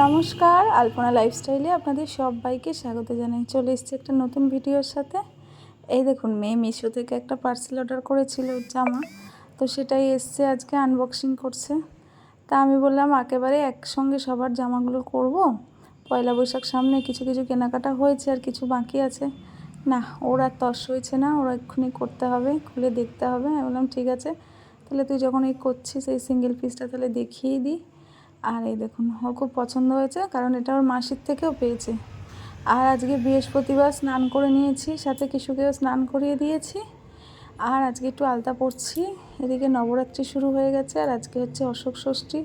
নমস্কার, আলপনা লাইফস্টাইলে আপনাদের সবাইকে স্বাগত জানাই। চলে এসেছি একটা নতুন ভিডিওর সাথে। এই দেখুন, মেয়ে মিশো থেকে একটা পার্সেল অর্ডার করেছিল জামা। তো সেটাই এসছে, আজকে আনবক্সিং করছে। তা আমি বললাম, একেবারে একসঙ্গে সবার জামাগুলো করব। পয়লা বৈশাখ সামনে কিছু কিছু কেনাকাটা হয়েছে আর কিছু বাকি আছে। না, ওরা তস হয়েছে না, ওরা এক্ষুনি করতে হবে, খুলে দেখতে হবে। আমি বললাম, ঠিক আছে। তাহলে তুই যখন এই করছিস, এই সিঙ্গেল পিসটা তাহলে দেখিয়ে দিই আর এই দেখুন ওর খুব পছন্দ হয়েছে, কারণ এটা ওর মাসির থেকেও পেয়েছে। আর আজকে বৃহস্পতিবার স্নান করে নিয়েছি, সাথে কিছুকেও স্নান করিয়ে দিয়েছি। আর আজকে একটু আলতা পড়ছি এদিকে নবরাত্রি শুরু হয়ে গেছে, আর আজকে হচ্ছে অশোক ষষ্ঠী।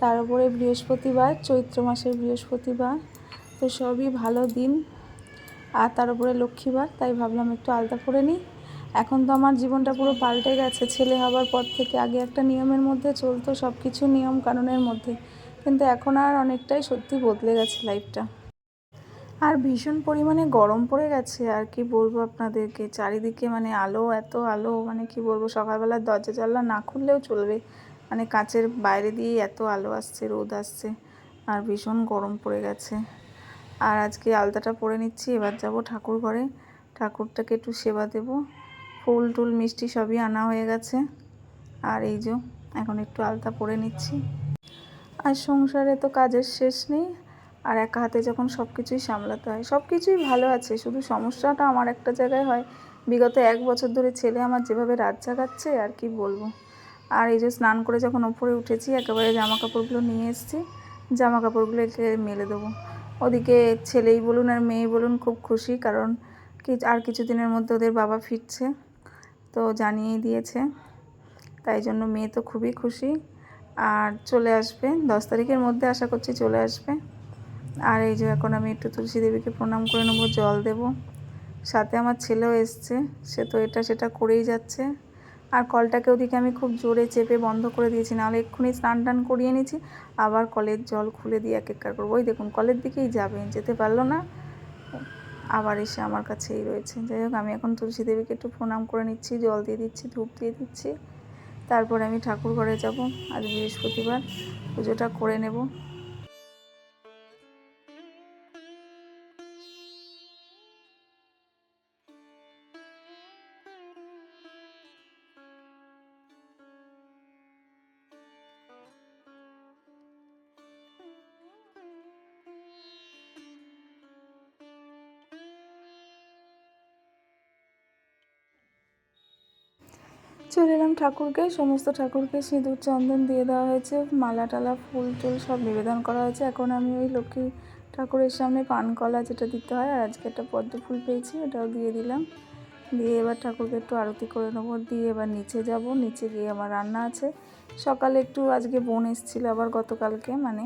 তার উপরে বৃহস্পতিবার, চৈত্র মাসের বৃহস্পতিবার, তো সবই ভালো দিন। আর তার উপরে লক্ষ্মীবার, তাই ভাবলাম একটু আলতা পরে নিই। এখন তো আমার জীবনটা পুরো পাল্টে গেছে। ছেলে হবার পর থেকে আগে একটা নিয়মের মধ্যে চলতো সব কিছু নিয়ম কানুনের মধ্যে। কিন্তু এখন আর অনেকটাই সত্যি বদলে গেছে লাইফটা আর ভীষণ পরিমাণে গরম পড়ে গেছে, আর কি বলব আপনাদেরকে? চারিদিকে মানে আলো, এত আলো মানে কি বলব, সকালবেলার দরজা জানলা না খুললেও চলবে। মানে কাঁচের বাইরে দিয়ে এত আলো আসছে, রোদ আসছে, আর ভীষণ গরম পড়ে গেছে। আর আজকে আলতাটা পরে নিচ্ছি, এবার যাব ঠাকুর ঘরে ঠাকুরটাকে একটু সেবা দেব। ফুল টুল মিষ্টি সবই আনা হয়ে গেছে। আর এই যে, এখন একটু আলতা পরে নিচ্ছি। আর সংসারে তো কাজের শেষ নেই। আর একা হাতে যখন সব কিছুই সামলাতে হয় সব কিছুই ভালো আছে। শুধু সমস্যাটা আমার একটা জায়গায় হয়। বিগত এক বছর ধরে ছেলে আমার যেভাবে রাত জাগাচ্ছে, আর কি বলব। আর এই যে স্নান করে যখন ওপরে উঠেছি, একেবারে জামা কাপড়গুলো নিয়ে এসেছি জামা কাপড়গুলো একে মেলে দেবো। ওদিকে ছেলেই বলুন আর মেয়ে বলুন খুব খুশি, কারণ কি, আর কিছুদিনের মধ্যে ওদের বাবা ফিরছে। তো জানিয়ে দিয়েছে। তাই জন্য মেয়ে তো খুবই খুশি। আর চলে আসবে। দশ তারিখের মধ্যে আশা করছি চলে আসবে। আর এই যে এখন আমি একটু তুলসী দেবীকে প্রণাম করে নেব, জল দেব। সাথে আমার ছেলেও এসছে। সে তো এটা সেটা করেই যাচ্ছে। আর কলটাকে ওদিকে আমি খুব জোরে চেপে বন্ধ করে দিয়েছি। নাহলে এক্ষুনি স্নান টান করিয়ে নিয়েছি। আবার কলের জল খুলে দিয়ে এক একবার করব। ওই দেখুন, কলের দিকেই যাবে। যেতে পারল না। আবার এসে আমার কাছেই রয়েছে। যাই হোক, আমি এখন তুলসী দেবীকে একটু প্রণাম করে নিচ্ছি, জল দিয়ে দিচ্ছি, ধূপ দিয়ে দিচ্ছি। তারপরে আমি ঠাকুর ঘরে যাব। আজ বৃহস্পতিবার, পুজোটা করে নেব। চলে এলাম ঠাকুরকে, সমস্ত ঠাকুরকে সিঁদুর, চন্দন দিয়ে দেওয়া হয়েছে, মালা টালা, ফুল টুল সব নিবেদন করা হয়েছে। এখন আমি ওই লক্ষ্মী ঠাকুরের সামনে পান কলা যেটা দিতে হয়, আর আজকে একটা পদ্ম ফুল পেয়েছি, ওটাও দিয়ে দিলাম। দিয়ে এবার ঠাকুরকে একটু আরতি করে নেব। দিয়ে এবার নিচে যাব, নিচে গিয়ে আমার রান্না আছে। সকালে একটু আজকে বোন এসেছিল আবার গতকালকে মানে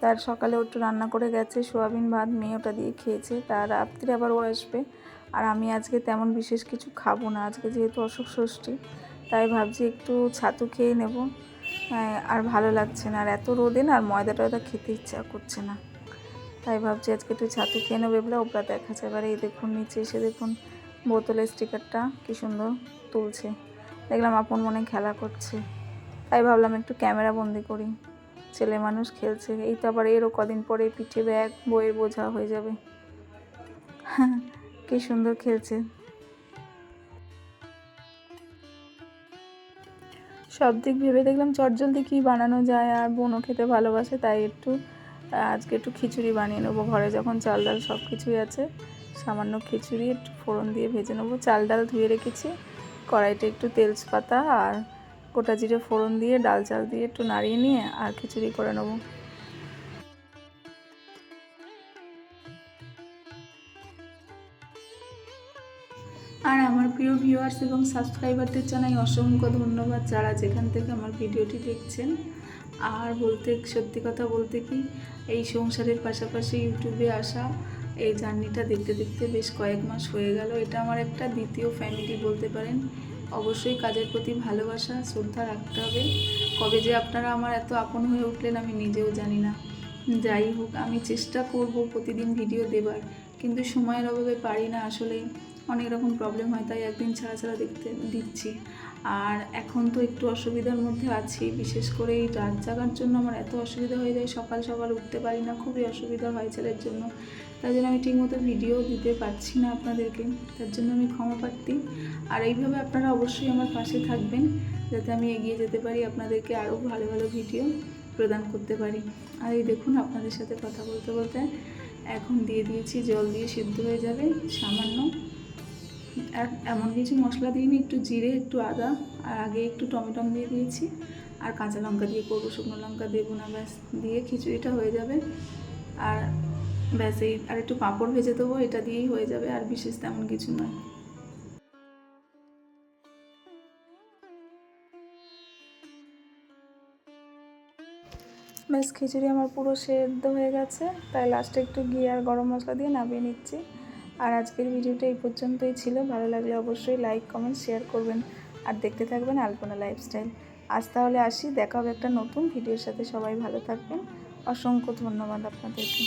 তার সকালে একটু রান্না করে গেছে, সোয়াবিন ভাত মেয়ে ওটা দিয়ে খেয়েছে তার রাত্রে আবার ও আসবে। আর আমি আজকে তেমন বিশেষ কিছু খাব না, আজকে যেহেতু অসুখ ষষ্ঠী তাই ভাবছি একটু ছাতু খেয়ে নেব। আর ভালো লাগছে না। আর এত রোদে না, আর ময়দা টয়দা খেতে ইচ্ছা করছে না। তাই ভাবছি আজকে একটু ছাতু খেয়ে নেব। এগুলো ওপরা যায় এবার এই দেখুন, নিচে এসে দেখুন, বোতলের স্টিকারটা কী সুন্দর তুলছে। দেখলাম আপন মনে খেলা করছে। তাই ভাবলাম একটু ক্যামেরা বন্দি করি। ছেলে মানুষ খেলছে। এই তো আবার এরও কদিন পরে পিঠে ব্যাগ, বইয়ের বোঝা হয়ে যাবে। কী সুন্দর খেলছে। সব দিক ভেবে দেখলাম চটজলদি কী বানানো যায় আর বোনও খেতে ভালোবাসে, তাই একটু আজকে একটু খিচুড়ি বানিয়ে নেব। ঘরে যখন চাল ডাল সব কিছুই আছে, সামান্য খিচুড়ি, একটু ফোড়ন দিয়ে ভেজে নেব। চাল ডাল ধুয়ে রেখেছি, কড়াইতে একটু তেজপাতা আর গোটা জিরে ফোড়ন দিয়ে, ডাল চাল দিয়ে একটু নাড়িয়ে নিয়ে আর খিচুড়ি করে নেব। আর আমার প্রিয় ভিউয়ার্স এবং সাবস্ক্রাইবারদের জানাই অসংখ্য ধন্যবাদ যারা যেখান থেকে আমার ভিডিওটি দেখছেন। আর বলতে, সত্যি কথা বলতে কি, এই সংসারের পাশাপাশি ইউটিউবে আসা, এই জার্নিটা দেখতে দেখতে বেশ কয়েক মাস হয়ে গেল। এটা আমার একটা দ্বিতীয় ফ্যামিলি বলতে পারেন। অবশ্যই কাজের প্রতি ভালোবাসা, শ্রদ্ধা রাখতে হবে। কবে যে আপনারা আমার এত আপন হয়ে উঠলেন আমি নিজেও জানি না। যাই হোক, আমি চেষ্টা করব প্রতিদিন ভিডিও দেবার। কিন্তু সময়ের অভাবে পারি না আসলে অনেক রকম প্রবলেম হয়, তাই একদিন ছাড়া ছাড়া দেখতে, দিচ্ছি। আর এখন তো একটু অসুবিধার মধ্যে আছি, বিশেষ করে এই রাত জাগার জন্য আমার এত অসুবিধা হয়ে যায়, সকাল সকাল উঠতে পারি না, খুবই অসুবিধা হয় ছেলের জন্য। তাই জন্য আমি ঠিকমতো ভিডিও দিতে পারছি না আপনাদেরকে, তার জন্য আমি ক্ষমা প্রার্থী। আর এইভাবে আপনারা অবশ্যই আমার পাশে থাকবেন, যাতে আমি এগিয়ে যেতে পারি, আপনাদেরকে আরও ভালো ভালো ভিডিও প্রদান করতে পারি। আর এই দেখুন, আপনাদের সাথে কথা বলতে বলতে এখন দিয়ে দিয়েছি, জল দিয়ে সিদ্ধ হয়ে যাবে, সামান্য এমন কিছু মশলা দিইনি, একটু জিরে, একটু আদা, আর আগে একটু টমেটম দিয়ে দিয়েছি। আর কাঁচা লঙ্কা দিয়ে করব, শুকনো লঙ্কা দেবো না ব্যাস, দিয়ে খিচুড়িটা হয়ে যাবে। আর ব্যাস এই, আর একটু পাঁপড় ভেজে দেবো, এটা দিয়েই হয়ে যাবে, আর বিশেষ তেমন কিছু নয়। ব্যাস খিচুড়ি আমার পুরো সেদ্ধ হয়ে গেছে, তাই লাস্টে একটু ঘি আর গরম মশলা দিয়ে নামিয়ে নিচ্ছি। আর আজকের ভিডিওটা এই পর্যন্তই ছিল। ভালো লাগলে অবশ্যই লাইক কমেন্ট শেয়ার করবেন। আর দেখতে থাকবেন আলপনা লাইফস্টাইল আজ তাহলে আসি। দেখা হবে একটা নতুন ভিডিওর সাথে। সবাই ভালো থাকবেন। অসংখ্য ধন্যবাদ আপনাদেরকে।